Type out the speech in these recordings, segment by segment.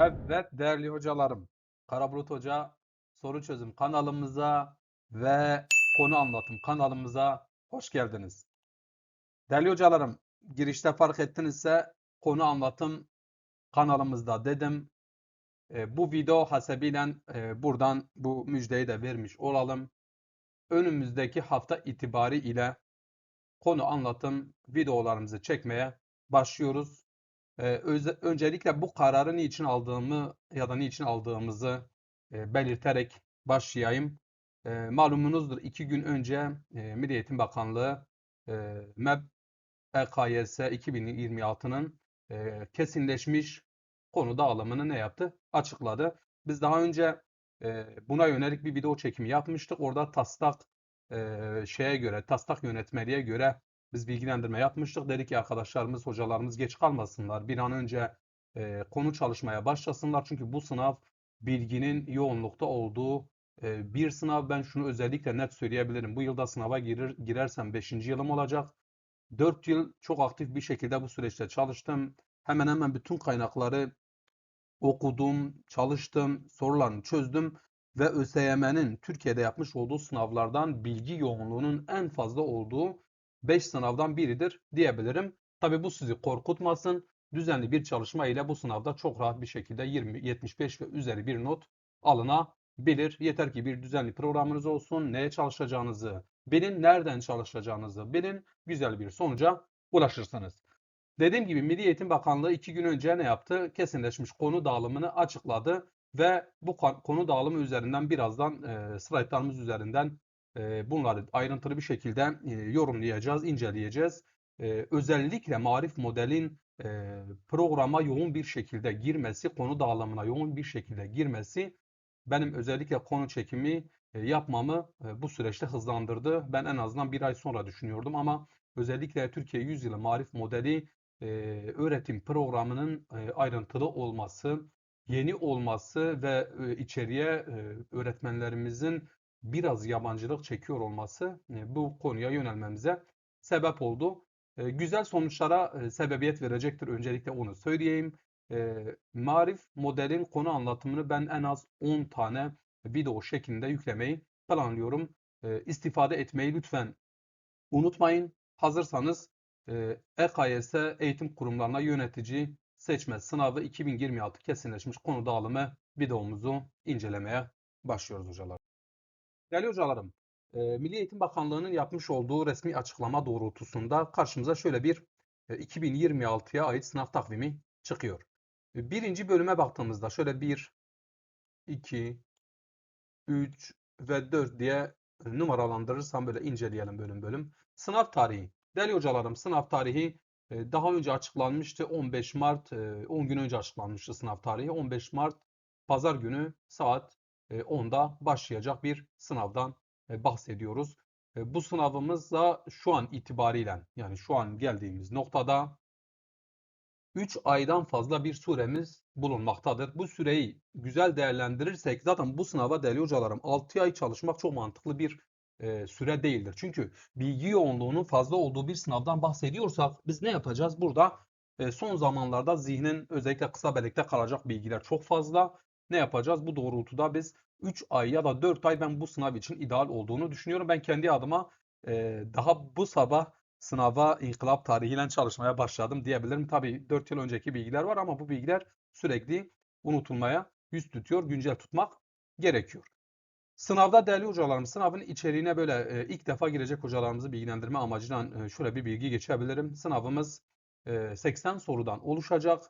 Evet değerli hocalarım, Karabulut Hoca soru çözüm kanalımıza ve konu anlatım kanalımıza hoş geldiniz. Değerli hocalarım, girişte fark ettinizse konu anlatım kanalımızda dedim. E, bu video hasebiyle e, buradan bu müjdeyi de vermiş olalım. Önümüzdeki hafta itibari ile konu anlatım videolarımızı çekmeye başlıyoruz. Ee, öncelikle bu kararı niçin aldığımı ya da niçin aldığımızı e, belirterek başlayayım. E, malumunuzdur iki gün önce e, Milli Eğitim Bakanlığı e, MEB EKYS 2026'nın e, kesinleşmiş konu dağılımını ne yaptı? Açıkladı. Biz daha önce e, buna yönelik bir video çekimi yapmıştık. Orada taslak şeye göre, taslak yönetmeliğe göre biz bilgilendirme yapmıştık. Dedik ki arkadaşlarımız, hocalarımız geç kalmasınlar. Bir an önce e, konu çalışmaya başlasınlar. Çünkü bu sınav bilginin yoğunlukta olduğu e, bir sınav. Ben şunu özellikle net söyleyebilirim. Bu yılda sınava girer, girersem 5. yılım olacak. 4 yıl çok aktif bir şekilde bu süreçte çalıştım. Hemen hemen bütün kaynakları okudum, çalıştım, sorularını çözdüm ve ÖSYM'nin Türkiye'de yapmış olduğu sınavlardan bilgi yoğunluğunun en fazla olduğu 5 sınavdan biridir diyebilirim. Tabii bu sizi korkutmasın. Düzenli bir çalışma ile bu sınavda çok rahat bir şekilde 20, 75 ve üzeri bir not alınabilir. Yeter ki bir düzenli programınız olsun. Neye çalışacağınızı bilin, nereden çalışacağınızı bilin. Güzel bir sonuca ulaşırsınız. Dediğim gibi Milli Eğitim Bakanlığı iki gün önce ne yaptı? Kesinleşmiş konu dağılımını açıkladı ve bu konu dağılımı üzerinden birazdan e, slaytlarımız üzerinden bunları ayrıntılı bir şekilde yorumlayacağız, inceleyeceğiz. Özellikle marif modelin programa yoğun bir şekilde girmesi, konu dağılımına yoğun bir şekilde girmesi benim özellikle konu çekimi yapmamı bu süreçte hızlandırdı. Ben en azından bir ay sonra düşünüyordum ama özellikle Türkiye Yüzyılı Marif Modeli öğretim programının ayrıntılı olması, yeni olması ve içeriye öğretmenlerimizin biraz yabancılık çekiyor olması e, bu konuya yönelmemize sebep oldu. E, güzel sonuçlara e, sebebiyet verecektir. Öncelikle onu söyleyeyim. Marif modelin konu anlatımını ben en az 10 tane video şeklinde yüklemeyi planlıyorum. İstifade etmeyi lütfen unutmayın. Hazırsanız e, EKYS eğitim kurumlarına yönetici seçme sınavı 2026 kesinleşmiş konu dağılımı videomuzu incelemeye başlıyoruz hocalar. Değerli hocalarım, e, Milli Eğitim Bakanlığı'nın yapmış olduğu resmi açıklama doğrultusunda karşımıza şöyle bir e, 2026'ya ait sınav takvimi çıkıyor. E, Birinci bölüme baktığımızda şöyle 1, 2, 3 ve 4 diye e, numaralandırırsam böyle inceleyelim bölüm bölüm. Sınav tarihi. Değerli hocalarım sınav tarihi e, daha önce açıklanmıştı. 15 Mart, e, 10 gün önce açıklanmıştı sınav tarihi. 15 Mart Pazar günü saat e, 10'da başlayacak bir sınavdan bahsediyoruz. Bu sınavımız da şu an itibariyle yani şu an geldiğimiz noktada 3 aydan fazla bir süremiz bulunmaktadır. Bu süreyi güzel değerlendirirsek zaten bu sınava değerli hocalarım 6 ay çalışmak çok mantıklı bir süre değildir. Çünkü bilgi yoğunluğunun fazla olduğu bir sınavdan bahsediyorsak biz ne yapacağız? Burada son zamanlarda zihnin özellikle kısa bellekte kalacak bilgiler çok fazla. Ne yapacağız? Bu doğrultuda biz 3 ay ya da 4 ay ben bu sınav için ideal olduğunu düşünüyorum. Ben kendi adıma e, daha bu sabah sınava inkılap tarihiyle çalışmaya başladım diyebilirim. Tabii 4 yıl önceki bilgiler var ama bu bilgiler sürekli unutulmaya yüz tutuyor, güncel tutmak gerekiyor. Sınavda değerli hocalarım, sınavın içeriğine böyle e, ilk defa girecek hocalarımızı bilgilendirme amacıyla e, şöyle bir bilgi geçebilirim. Sınavımız e, 80 sorudan oluşacak.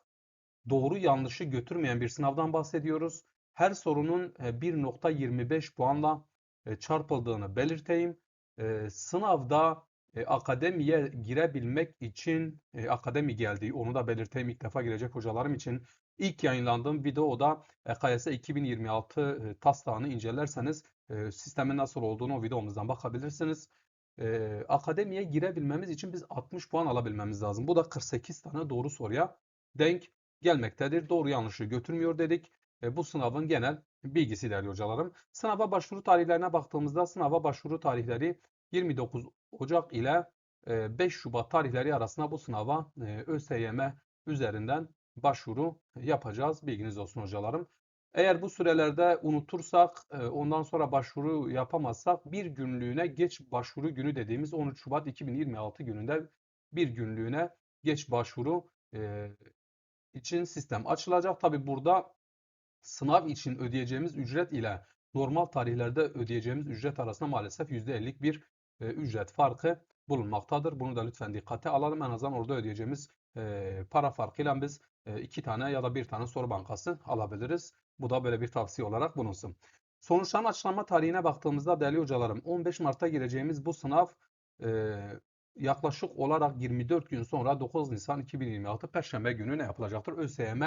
Doğru yanlışı götürmeyen bir sınavdan bahsediyoruz. Her sorunun e, 1.25 puanla e, çarpıldığını belirteyim. E, Sınavda e, akademiye girebilmek için e, akademi geldiği onu da belirteyim ilk defa girecek hocalarım için. İlk yayınlandığım videoda EKS 2026 e, taslağını incelerseniz e, sistemin nasıl olduğunu o videomuzdan bakabilirsiniz. E, akademiye girebilmemiz için biz 60 puan alabilmemiz lazım. Bu da 48 tane doğru soruya denk gelmektedir. Doğru yanlışı götürmüyor dedik. E, bu sınavın genel bilgisi değerli hocalarım. Sınava başvuru tarihlerine baktığımızda sınava başvuru tarihleri 29 Ocak ile e, 5 Şubat tarihleri arasında bu sınava e, ÖSYM üzerinden başvuru yapacağız. Bilginiz olsun hocalarım. Eğer bu sürelerde unutursak, e, ondan sonra başvuru yapamazsak bir günlüğüne geç başvuru günü dediğimiz 13 Şubat 2026 gününde bir günlüğüne geç başvuru e, için sistem açılacak. Tabi burada sınav için ödeyeceğimiz ücret ile normal tarihlerde ödeyeceğimiz ücret arasında maalesef %50'lik bir e, ücret farkı bulunmaktadır. Bunu da lütfen dikkate alalım. En azından orada ödeyeceğimiz e, para farkıyla biz e, iki tane ya da bir tane soru bankası alabiliriz. Bu da böyle bir tavsiye olarak bulunsun. Sonuçların açıklanma tarihine baktığımızda değerli hocalarım 15 Mart'ta gireceğimiz bu sınav e, yaklaşık olarak 24 gün sonra 9 Nisan 2026 Perşembe günü ne yapılacaktır? ÖSYM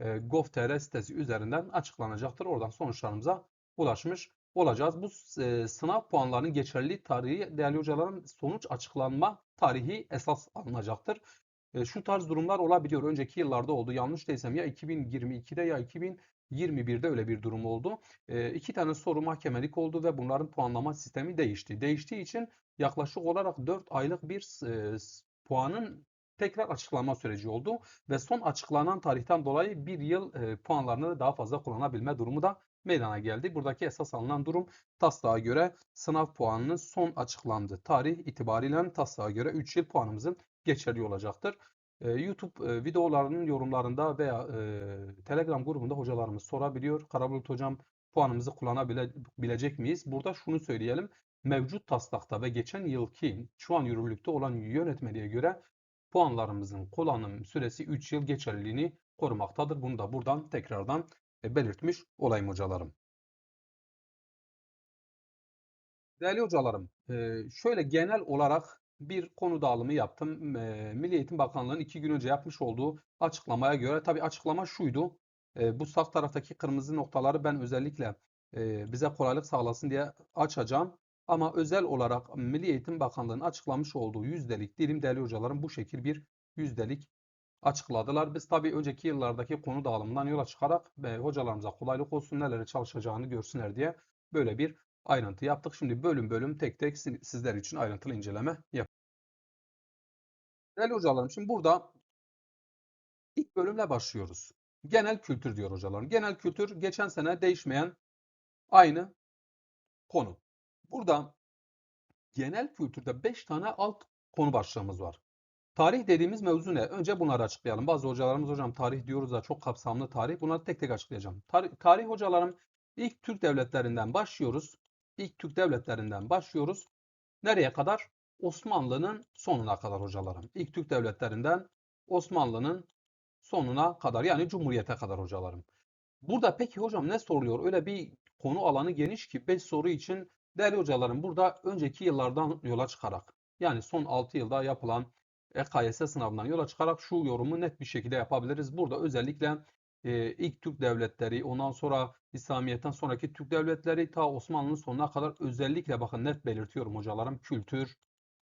e, Gov.tr sitesi üzerinden açıklanacaktır. Oradan sonuçlarımıza ulaşmış olacağız. Bu e, sınav puanlarının geçerli tarihi değerli hocalarım sonuç açıklanma tarihi esas alınacaktır. E, şu tarz durumlar olabiliyor. Önceki yıllarda oldu. Yanlış değilsem ya 2022'de ya 2021'de öyle bir durum oldu. E, iki tane soru mahkemelik oldu ve bunların puanlama sistemi değişti. Değiştiği için yaklaşık olarak 4 aylık bir e, puanın tekrar açıklama süreci oldu ve son açıklanan tarihten dolayı bir yıl e, puanlarını daha fazla kullanabilme durumu da meydana geldi. Buradaki esas alınan durum taslağa göre sınav puanının son açıklandığı tarih itibariyle taslağa göre 3 yıl puanımızın geçerli olacaktır. YouTube videolarının yorumlarında veya Telegram grubunda hocalarımız sorabiliyor. Karabulut hocam puanımızı kullanabilecek miyiz? Burada şunu söyleyelim. Mevcut taslakta ve geçen yılki şu an yürürlükte olan yönetmeliğe göre puanlarımızın kullanım süresi 3 yıl geçerliliğini korumaktadır. Bunu da buradan tekrardan belirtmiş olayım hocalarım. Değerli hocalarım, şöyle genel olarak bir konu dağılımı yaptım. Milli Eğitim Bakanlığı'nın iki gün önce yapmış olduğu açıklamaya göre, tabi açıklama şuydu. Bu sağ taraftaki kırmızı noktaları ben özellikle bize kolaylık sağlasın diye açacağım. Ama özel olarak Milli Eğitim Bakanlığı'nın açıklamış olduğu yüzdelik dilim değerli hocalarım bu şekil bir yüzdelik açıkladılar. Biz tabii önceki yıllardaki konu dağılımından yola çıkarak hocalarımıza kolaylık olsun neleri çalışacağını görsünler diye böyle bir ayrıntı yaptık. Şimdi bölüm bölüm tek tek sizler için ayrıntılı inceleme yapacağız. Değerli hocalarım şimdi burada ilk bölümle başlıyoruz. Genel kültür diyor hocalarım. Genel kültür geçen sene değişmeyen aynı konu. Burada genel kültürde 5 tane alt konu başlığımız var. Tarih dediğimiz mevzu ne? Önce bunları açıklayalım. Bazı hocalarımız hocam tarih diyoruz da çok kapsamlı tarih. Bunları tek tek açıklayacağım. Tarih, tarih hocalarım ilk Türk devletlerinden başlıyoruz. İlk Türk devletlerinden başlıyoruz. Nereye kadar? Osmanlı'nın sonuna kadar hocalarım. İlk Türk devletlerinden Osmanlı'nın sonuna kadar yani Cumhuriyet'e kadar hocalarım. Burada peki hocam ne soruluyor? Öyle bir konu alanı geniş ki 5 soru için değerli hocalarım burada önceki yıllardan yola çıkarak yani son 6 yılda yapılan EKYS sınavından yola çıkarak şu yorumu net bir şekilde yapabiliriz. Burada özellikle e, ilk Türk devletleri, ondan sonra İslamiyet'ten sonraki Türk devletleri ta Osmanlı'nın sonuna kadar özellikle bakın net belirtiyorum hocalarım kültür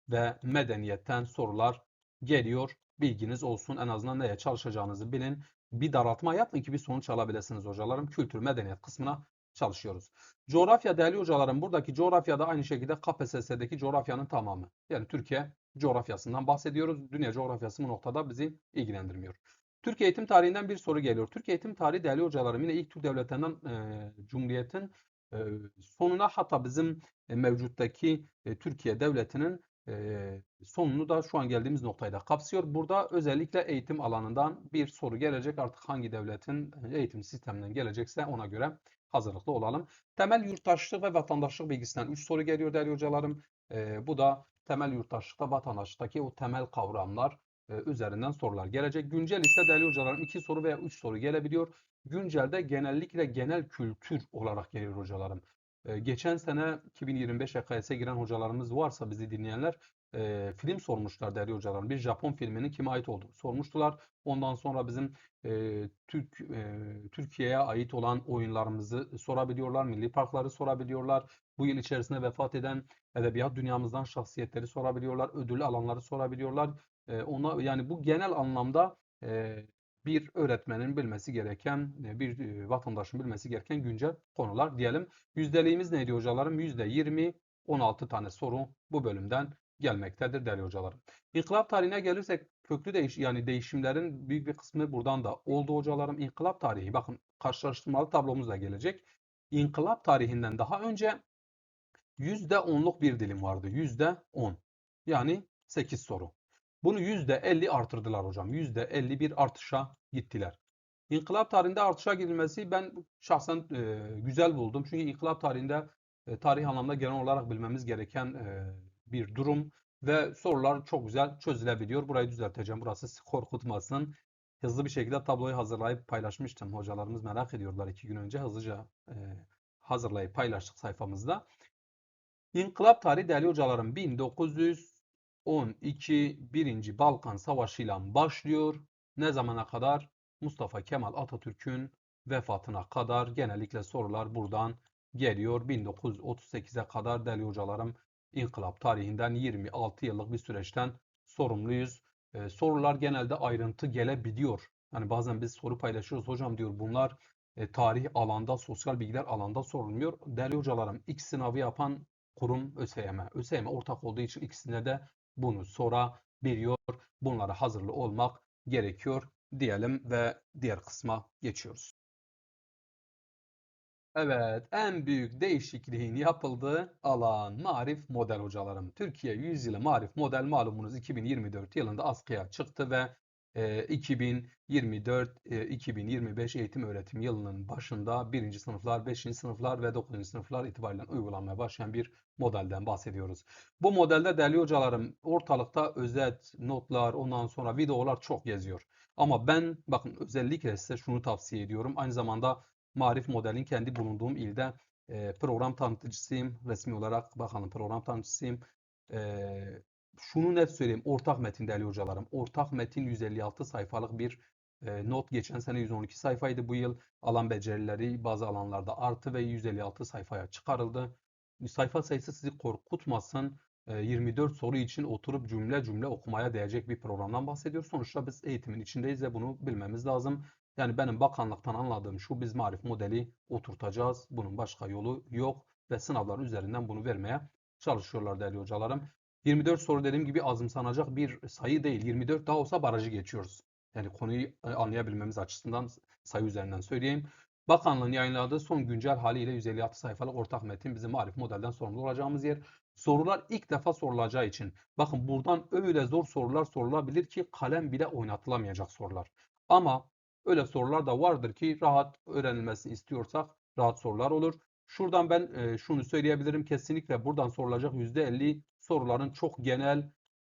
ve medeniyetten sorular geliyor. Bilginiz olsun en azından neye çalışacağınızı bilin. Bir daraltma yapın ki bir sonuç alabilirsiniz hocalarım. Kültür, medeniyet kısmına çalışıyoruz. Coğrafya değerli hocalarım buradaki coğrafyada aynı şekilde KPSS'deki coğrafyanın tamamı. Yani Türkiye coğrafyasından bahsediyoruz. Dünya coğrafyası bu noktada bizi ilgilendirmiyor. Türk eğitim tarihinden bir soru geliyor. Türk eğitim tarihi değerli hocalarım yine ilk Türk devletlerinden e, Cumhuriyet'in e, sonuna hatta bizim e, mevcuttaki e, Türkiye devletinin e, sonunu da şu an geldiğimiz noktayı da kapsıyor. Burada özellikle eğitim alanından bir soru gelecek. Artık hangi devletin eğitim sisteminden gelecekse ona göre hazırlıklı olalım. Temel yurttaşlık ve vatandaşlık bilgisinden 3 soru geliyor değerli hocalarım. E, bu da temel yurttaşlıkta, vatandaşlıktaki o temel kavramlar üzerinden sorular gelecek. Güncel ise değerli hocalarım 2 soru veya 3 soru gelebiliyor. Güncelde genellikle genel kültür olarak geliyor hocalarım. E, geçen sene 2025 EKS'e giren hocalarımız varsa bizi dinleyenler e, film sormuşlar değerli hocalarım. Bir Japon filminin kime ait olduğunu sormuştular. Ondan sonra bizim e, Türk e, Türkiye'ye ait olan oyunlarımızı sorabiliyorlar. Milli parkları sorabiliyorlar. Bu yıl içerisinde vefat eden edebiyat dünyamızdan şahsiyetleri sorabiliyorlar. Ödül alanları sorabiliyorlar. Ona yani bu genel anlamda e, bir öğretmenin bilmesi gereken, bir vatandaşın bilmesi gereken güncel konular diyelim. Yüzdeliğimiz neydi hocalarım? %20, 16 tane soru bu bölümden gelmektedir değerli hocalarım. İnkılap tarihine gelirsek köklü değiş yani değişimlerin büyük bir kısmı buradan da oldu hocalarım. İnkılap tarihi bakın karşılaştırmalı tablomuz da gelecek. İnkılap tarihinden daha önce %10'luk bir dilim vardı. %10. Yani 8 soru. Bunu %50 artırdılar hocam. %50 bir artışa gittiler. İnkılap tarihinde artışa gidilmesi ben şahsen e, güzel buldum. Çünkü inkılap tarihinde e, tarih anlamda genel olarak bilmemiz gereken e, bir durum ve sorular çok güzel çözülebiliyor. Burayı düzelteceğim. Burası korkutmasın. Hızlı bir şekilde tabloyu hazırlayıp paylaşmıştım. Hocalarımız merak ediyorlar iki gün önce. Hızlıca e, hazırlayıp paylaştık sayfamızda. İnkılap tarihi değerli hocalarım 1912 1. Balkan Savaşı ile başlıyor. Ne zamana kadar? Mustafa Kemal Atatürk'ün vefatına kadar genellikle sorular buradan geliyor. 1938'e kadar değerli hocalarım İnkılap tarihinden 26 yıllık bir süreçten sorumluyuz. Ee, sorular genelde ayrıntı gelebiliyor. Yani bazen biz soru paylaşıyoruz. Hocam diyor bunlar e, tarih alanda, sosyal bilgiler alanda sorulmuyor. Değerli hocalarım ilk sınavı yapan kurum ÖSYM. ÖSYM ortak olduğu için ikisine de bunu sorabiliyor. Bunlara hazırlı olmak gerekiyor diyelim ve diğer kısma geçiyoruz. Evet, en büyük değişikliğin yapıldığı alan marif model hocalarım. Türkiye Yüzyılı Marif Model malumunuz 2024 yılında askıya çıktı ve 2024-2025 eğitim öğretim yılının başında 1. sınıflar, 5. sınıflar ve 9. sınıflar itibariyle uygulanmaya başlayan bir modelden bahsediyoruz. Bu modelde değerli hocalarım ortalıkta özet, notlar, ondan sonra videolar çok geziyor. Ama ben bakın özellikle size şunu tavsiye ediyorum. Aynı zamanda Marif Model'in kendi bulunduğum ilde program tanıtıcısıyım. Resmi olarak bakalım program tanıtıcısıyım. E, şunu net söyleyeyim. Ortak metin değerli hocalarım. Ortak metin 156 sayfalık bir e, not. Geçen sene 112 sayfaydı. Bu yıl alan becerileri bazı alanlarda artı ve 156 sayfaya çıkarıldı. Sayfa sayısı sizi korkutmasın. 24 soru için oturup cümle cümle okumaya değecek bir programdan bahsediyoruz. Sonuçta biz eğitimin içindeyiz ve bunu bilmemiz lazım. Yani benim bakanlıktan anladığım şu biz marif modeli oturtacağız. Bunun başka yolu yok ve sınavlar üzerinden bunu vermeye çalışıyorlar değerli hocalarım. 24 soru dediğim gibi azımsanacak bir sayı değil. 24 daha olsa barajı geçiyoruz. Yani konuyu anlayabilmemiz açısından sayı üzerinden söyleyeyim. Bakanlığın yayınladığı son güncel haliyle 156 sayfalık ortak metin bizim marif modelden sorumlu olacağımız yer. Sorular ilk defa sorulacağı için. Bakın buradan öyle zor sorular sorulabilir ki kalem bile oynatılamayacak sorular. Ama öyle sorular da vardır ki rahat öğrenilmesini istiyorsak rahat sorular olur. Şuradan ben e, şunu söyleyebilirim. Kesinlikle buradan sorulacak %50 soruların çok genel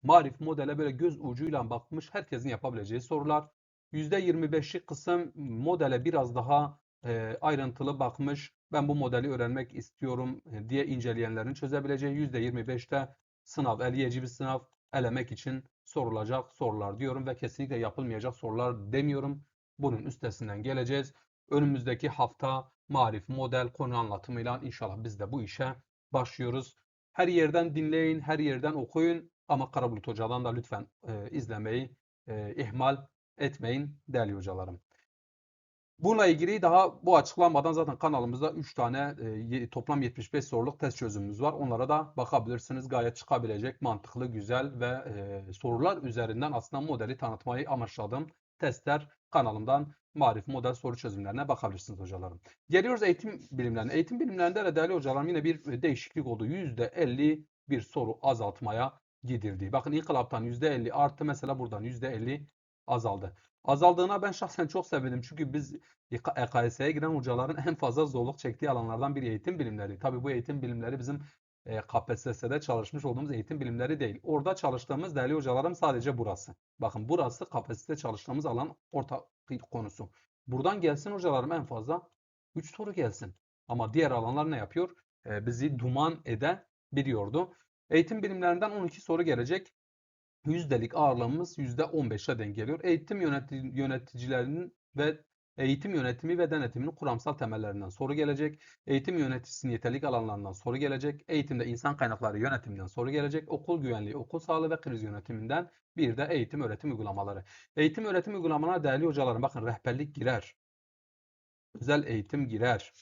marif modele böyle göz ucuyla bakmış herkesin yapabileceği sorular. %25'lik kısım modele biraz daha e, ayrıntılı bakmış. Ben bu modeli öğrenmek istiyorum e, diye inceleyenlerin çözebileceği %25'te sınav, eleyeci bir sınav elemek için sorulacak sorular diyorum ve kesinlikle yapılmayacak sorular demiyorum. Bunun üstesinden geleceğiz. Önümüzdeki hafta marif model konu anlatımıyla inşallah biz de bu işe başlıyoruz. Her yerden dinleyin, her yerden okuyun ama Karabulut Hoca'dan da lütfen e, izlemeyi e, ihmal etmeyin değerli hocalarım. Bununla ilgili daha bu açıklanmadan zaten kanalımızda 3 tane e, toplam 75 soruluk test çözümümüz var. Onlara da bakabilirsiniz. Gayet çıkabilecek mantıklı, güzel ve e, sorular üzerinden aslında modeli tanıtmayı amaçladım. Testler kanalımdan Marif Model soru çözümlerine bakabilirsiniz hocalarım. Geliyoruz eğitim bilimlerine. Eğitim bilimlerinde de değerli hocalarım yine bir değişiklik oldu. %50 bir soru azaltmaya gidildi. Bakın inkılaptan %50 arttı. Mesela buradan %50 azaldı. Azaldığına ben şahsen çok sevindim. Çünkü biz EKS'ye giren hocaların en fazla zorluk çektiği alanlardan biri eğitim bilimleri. Tabii bu eğitim bilimleri bizim e, KPSS'de çalışmış olduğumuz eğitim bilimleri değil. Orada çalıştığımız değerli hocalarım sadece burası. Bakın burası KPSS'de çalıştığımız alan orta konusu. Buradan gelsin hocalarım en fazla 3 soru gelsin. Ama diğer alanlar ne yapıyor? E, bizi duman edebiliyordu. Eğitim bilimlerinden 12 soru gelecek. Yüzdelik ağırlığımız %15'e denk geliyor. Eğitim yöneti yöneticilerinin ve eğitim yönetimi ve denetiminin kuramsal temellerinden soru gelecek. Eğitim yöneticisinin yeterlik alanlarından soru gelecek. Eğitimde insan kaynakları yönetiminden soru gelecek. Okul güvenliği, okul sağlığı ve kriz yönetiminden bir de eğitim öğretim uygulamaları. Eğitim öğretim uygulamalarına değerli hocalarım bakın rehberlik girer. Özel eğitim girer.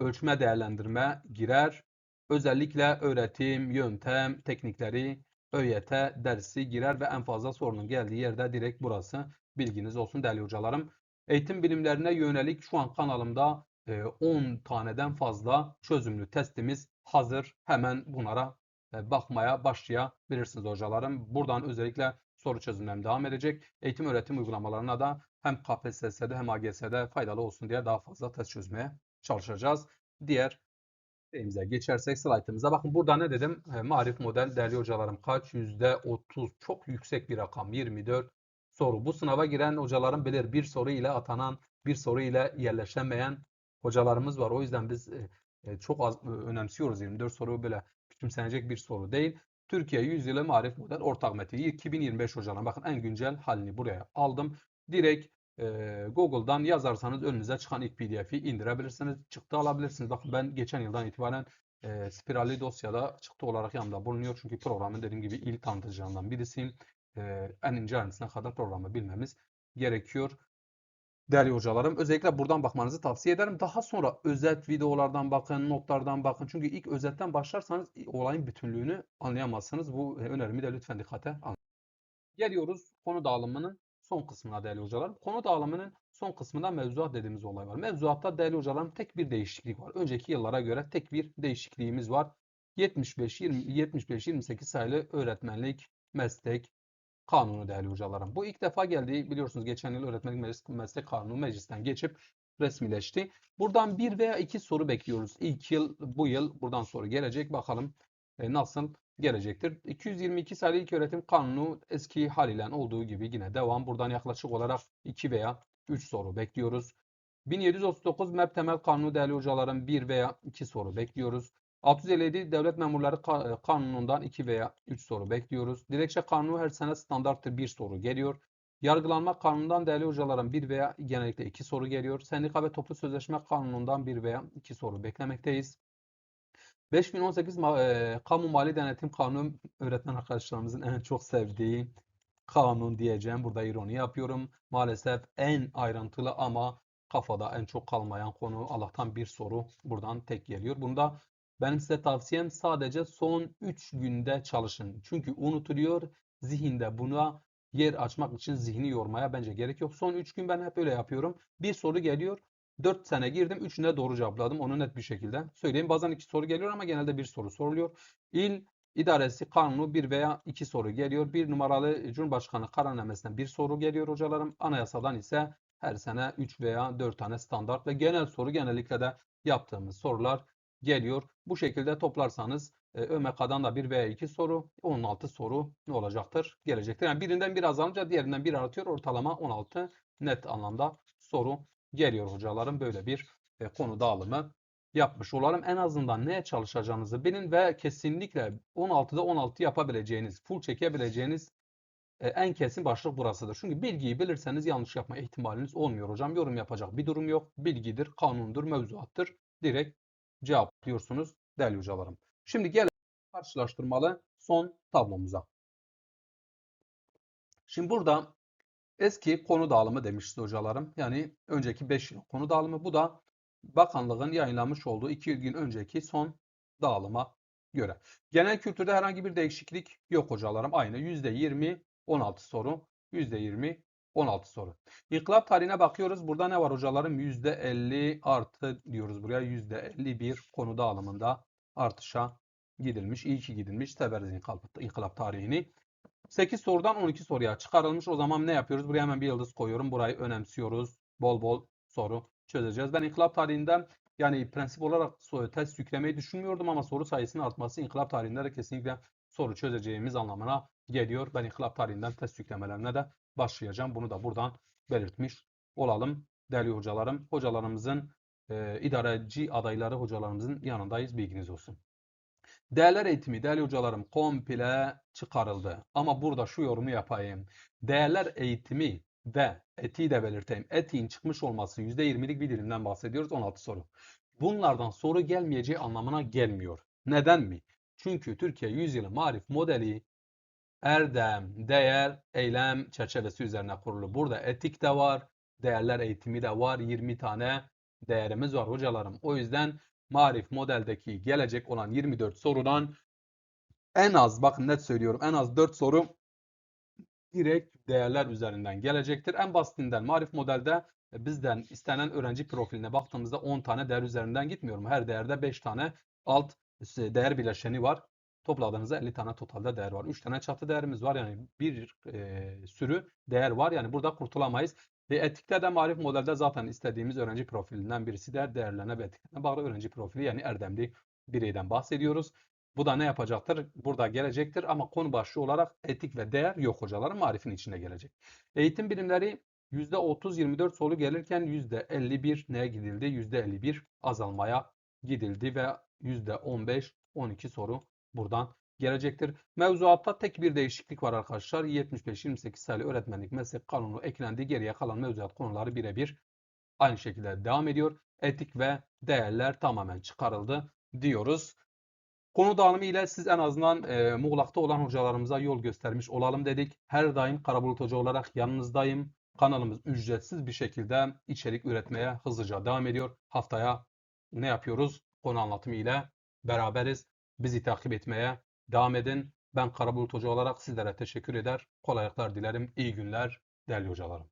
Ölçme değerlendirme girer. Özellikle öğretim, yöntem, teknikleri, ÖYT dersi girer ve en fazla sorunun geldiği yerde direkt burası. Bilginiz olsun değerli hocalarım. Eğitim bilimlerine yönelik şu an kanalımda e, 10 taneden fazla çözümlü testimiz hazır. Hemen bunlara e, bakmaya başlayabilirsiniz hocalarım. Buradan özellikle soru çözümlerim devam edecek. Eğitim öğretim uygulamalarına da hem KPSS'de hem AGS'de faydalı olsun diye daha fazla test çözmeye çalışacağız. Diğer şeyimize geçersek slaytımıza bakın burada ne dedim? E, marif model değerli hocalarım kaç? %30 çok yüksek bir rakam 24 soru. Bu sınava giren hocalarım bilir bir soru ile atanan bir soru ile yerleşemeyen hocalarımız var. O yüzden biz e, e, çok az e, önemsiyoruz 24 soru böyle küçümsenecek bir soru değil. Türkiye Yüzyılı Marif Model Ortak Metin 2025 hocalarım. Bakın en güncel halini buraya aldım. Direkt e, Google'dan yazarsanız önünüze çıkan ilk PDF'i indirebilirsiniz. Çıktı alabilirsiniz. Bakın ben geçen yıldan itibaren e, spiralli dosyada çıktı olarak yanımda bulunuyor. Çünkü programın dediğim gibi ilk tanıtıcılarından birisiyim. E, en ince ayrıntısına kadar programı bilmemiz gerekiyor. Değerli hocalarım, özellikle buradan bakmanızı tavsiye ederim. Daha sonra özet videolardan bakın, notlardan bakın. Çünkü ilk özetten başlarsanız olayın bütünlüğünü anlayamazsınız. Bu e, önerimi de lütfen dikkate alın. Geliyoruz konu dağılımının son kısmına değerli hocalarım. Konu dağılımının son kısmında mevzuat dediğimiz olay var. Mevzuatta değerli hocalarım tek bir değişiklik var. Önceki yıllara göre tek bir değişikliğimiz var. 75-28 sayılı öğretmenlik meslek kanunu değerli hocalarım. Bu ilk defa geldi biliyorsunuz geçen yıl öğretmenlik meclis, meslek kanunu meclisten geçip resmileşti. Buradan bir veya iki soru bekliyoruz. İlk yıl bu yıl buradan sonra gelecek bakalım e, nasıl gelecektir. 222 sayılı ilk öğretim kanunu eski haliyle olduğu gibi yine devam. Buradan yaklaşık olarak 2 veya 3 soru bekliyoruz. 1739 MEP temel kanunu değerli hocalarım 1 veya 2 soru bekliyoruz. 657 devlet memurları ka- kanunundan 2 veya 3 soru bekliyoruz. Dilekçe kanunu her sene standarttır 1 soru geliyor. Yargılanma kanunundan değerli hocalarım 1 veya genellikle 2 soru geliyor. Sendika ve toplu sözleşme kanunundan 1 veya 2 soru beklemekteyiz. 5018 ma- e, Kamu Mali Denetim Kanunu öğretmen arkadaşlarımızın en çok sevdiği kanun diyeceğim. Burada ironi yapıyorum. Maalesef en ayrıntılı ama kafada en çok kalmayan konu Allah'tan bir soru buradan tek geliyor. Bunda benim size tavsiyem sadece son 3 günde çalışın. Çünkü unutuluyor. Zihinde buna yer açmak için zihni yormaya bence gerek yok. Son 3 gün ben hep öyle yapıyorum. Bir soru geliyor. 4 sene girdim. 3'üne doğru cevapladım. Onu net bir şekilde söyleyeyim. Bazen 2 soru geliyor ama genelde bir soru soruluyor. İl İdaresi kanunu bir veya iki soru geliyor. Bir numaralı Cumhurbaşkanı kararnamesinden bir soru geliyor hocalarım. Anayasadan ise her sene 3 veya 4 tane standart ve genel soru genellikle de yaptığımız sorular geliyor. Bu şekilde toplarsanız e, ÖMK'dan da bir veya iki soru 16 soru ne olacaktır? Gelecektir. Yani birinden bir azalınca diğerinden bir artıyor. Ortalama 16 net anlamda soru geliyor hocalarım. Böyle bir e, konu dağılımı yapmış olalım. En azından neye çalışacağınızı bilin ve kesinlikle 16'da 16 yapabileceğiniz, full çekebileceğiniz e, en kesin başlık burasıdır. Çünkü bilgiyi bilirseniz yanlış yapma ihtimaliniz olmuyor hocam. Yorum yapacak bir durum yok. Bilgidir, kanundur, mevzuattır. Direkt cevaplıyorsunuz değerli hocalarım. Şimdi gelelim karşılaştırmalı son tablomuza. Şimdi burada eski konu dağılımı demişti hocalarım. Yani önceki 5 yıl konu dağılımı. Bu da bakanlığın yayınlamış olduğu 2 gün önceki son dağılıma göre. Genel kültürde herhangi bir değişiklik yok hocalarım. Aynı %20 16 soru. %20 16 soru. İnkılap tarihine bakıyoruz. Burada ne var hocalarım? %50 artı diyoruz buraya. %51 konu dağılımında artışa gidilmiş. İyi ki gidilmiş. Severiz inkılap, inkılap tarihini. 8 sorudan 12 soruya çıkarılmış. O zaman ne yapıyoruz? Buraya hemen bir yıldız koyuyorum. Burayı önemsiyoruz. Bol bol soru çözeceğiz. Ben inkılap tarihinden yani prensip olarak test yüklemeyi düşünmüyordum ama soru sayısının artması inkılap tarihinde de kesinlikle soru çözeceğimiz anlamına geliyor. Ben inkılap tarihinden test yüklemelerine de başlayacağım. Bunu da buradan belirtmiş olalım. Değerli hocalarım, hocalarımızın e, idareci adayları hocalarımızın yanındayız. Bilginiz olsun. Değerler eğitimi değerli hocalarım komple çıkarıldı. Ama burada şu yorumu yapayım. Değerler eğitimi ve etiği de belirteyim. Etiğin çıkmış olması %20'lik bir dilimden bahsediyoruz 16 soru. Bunlardan soru gelmeyeceği anlamına gelmiyor. Neden mi? Çünkü Türkiye Yüzyılı Marif modeli erdem, değer, eylem çerçevesi üzerine kurulu. Burada etik de var, değerler eğitimi de var. 20 tane değerimiz var hocalarım. O yüzden Marif modeldeki gelecek olan 24 sorudan en az bakın net söylüyorum en az 4 soru direkt değerler üzerinden gelecektir. En basitinden Marif modelde e, bizden istenen öğrenci profiline baktığımızda 10 tane değer üzerinden gitmiyorum. Her değerde 5 tane alt e, değer bileşeni var. Topladığınızda 50 tane totalde değer var. 3 tane çatı değerimiz var. Yani bir e, sürü değer var. Yani burada kurtulamayız. Ve etikte de marif modelde zaten istediğimiz öğrenci profilinden birisi de değerlerine ve etiklerine bağlı öğrenci profili yani erdemli bireyden bahsediyoruz. Bu da ne yapacaktır? Burada gelecektir ama konu başlığı olarak etik ve değer yok hocaların marifin içinde gelecek. Eğitim bilimleri %30-24 soru gelirken %51 neye gidildi? %51 azalmaya gidildi ve %15-12 soru buradan gelecektir. Mevzuatta tek bir değişiklik var arkadaşlar. 75-28 sayılı öğretmenlik meslek kanunu eklendi. Geriye kalan mevzuat konuları birebir aynı şekilde devam ediyor. Etik ve değerler tamamen çıkarıldı diyoruz. Konu dağılımı ile siz en azından e, Muğlak'ta olan hocalarımıza yol göstermiş olalım dedik. Her daim Karabulut Hoca olarak yanınızdayım. Kanalımız ücretsiz bir şekilde içerik üretmeye hızlıca devam ediyor. Haftaya ne yapıyoruz? Konu anlatımı ile beraberiz bizi takip etmeye devam edin. Ben Karabulut Hoca olarak sizlere teşekkür eder. Kolaylıklar dilerim. İyi günler değerli hocalarım.